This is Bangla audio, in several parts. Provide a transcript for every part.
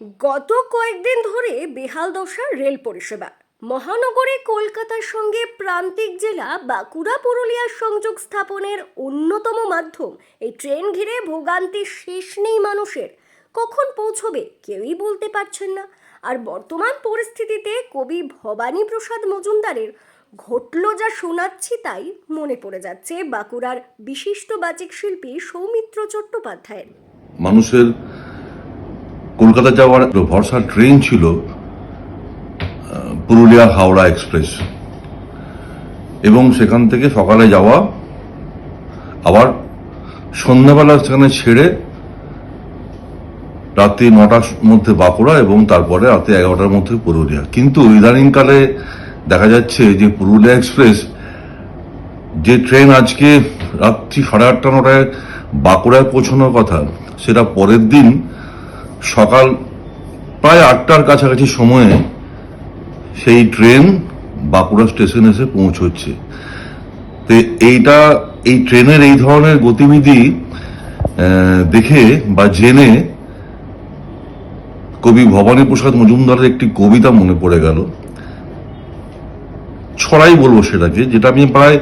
গত কয়েকদিন ধরে বেহাল দশা রেল পরিষেবা। মহানগরে কলকাতার সঙ্গে প্রান্তিক জেলা বাঁকুড়া পুরুলিয়ার সংযোগ স্থাপনের অন্যতম মাধ্যম, এই ট্রেন ঘিরে ভোগান্তি শেষ নেই মানুষের। কখন পৌঁছবে কেউই বলতে পারছেন না। আর বর্তমান পরিস্থিতিতে কবি ভবানী প্রসাদ মজুমদারের ঘটল যা শোনাচ্ছি তাই মনে পড়ে যাচ্ছে বাঁকুড়ার বিশিষ্ট বাচিক শিল্পী সৌমিত্র চট্টোপাধ্যায়ের। মানুষের কলকাতা যাওয়ার ভরসা ট্রেন ছিল আহ, পুরুলিয়া হাওড়া এক্সপ্রেস। এবং সেখান থেকে সকালে যাওয়া আবার সন্ধ্যাবেলা সেখানে ছেড়ে রাত্রি নটার মধ্যে বাঁকুড়া এবং তারপরে রাতে এগারোটার মধ্যে পুরুলিয়া। কিন্তু ইদানিংকালে দেখা যাচ্ছে যে পুরুলিয়া এক্সপ্রেস যে ট্রেন আজকে রাত্রি সাড়ে আটটা নটায় বাঁকুড়ায় পৌঁছানোর কথা সেটা পরের দিন সকাল প্রায় আটটার কাছাকাছি সময়ে সেই ট্রেন বাঁকুড়া স্টেশনে এসে পৌঁছচ্ছে। তো এইটা, এই ট্রেনের এই ধরনের গতিবিধি দেখে বা জেনে কবি ভবানী প্রসাদ মজুমদারের একটি কবিতা মনে পড়ে গেল। ছড়াই বলব সেটাকে, যেটা আমি প্রায়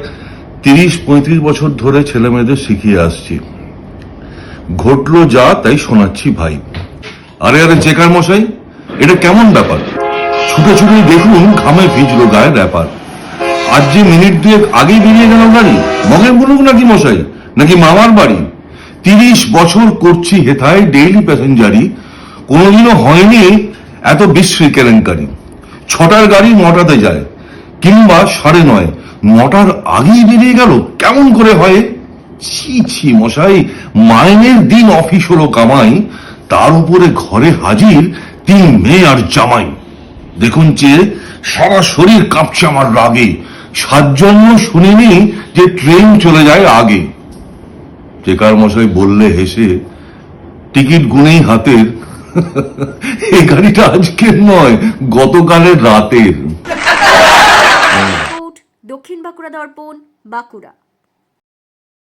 তিরিশ, পঁয়ত্রিশ বছর ধরে ছেলে মেয়েদের শিখিয়ে আসছি। ঘটলো যা, তাই শোনাচ্ছি ভাই। আরে আরে, চেকার মশাই, এটা কেমন ব্যাপার? ছুটে ছুটে দেখুন ঘামে ভিজলো গায়ের ব্যাপার। আজ যে মিনিট দুয়েক আগেই বেরিয়ে গেল গাড়ি, মগের বলুক নাকি মশাই, নাকি মামার বাড়ি? তিরিশ বছর করছি হেথায় ডেইলি প্যাসেঞ্জারি কোনোদিনও হয়নি এত বিশ্রী কেলেঙ্কারি। ছটার গাড়ি নটাতে যায়, কিংবা সাড়ে নয়, নটার আগেই বেরিয়ে গেল, কেমন করে হয়? ছি ছি, মশাই, মাইনের দিন অফিস হলো কামাই তার উপরে ঘরে হাজির তিন মেয়ে আর জামাই। দেখুন চেয়ে সারা শরীর কাঁপছে আমার রাগে। সাত জন্ম শুনিনি যে ট্রেন চলে যায় আগে। চেকার মশাই বললে হেসে, টিকিট গুনেই হাতের। এই গাড়িটা আজকের নয়, গতকালের রাতের। দক্ষিণ বাঁকুড়া দর্পণ, বাঁকুড়া।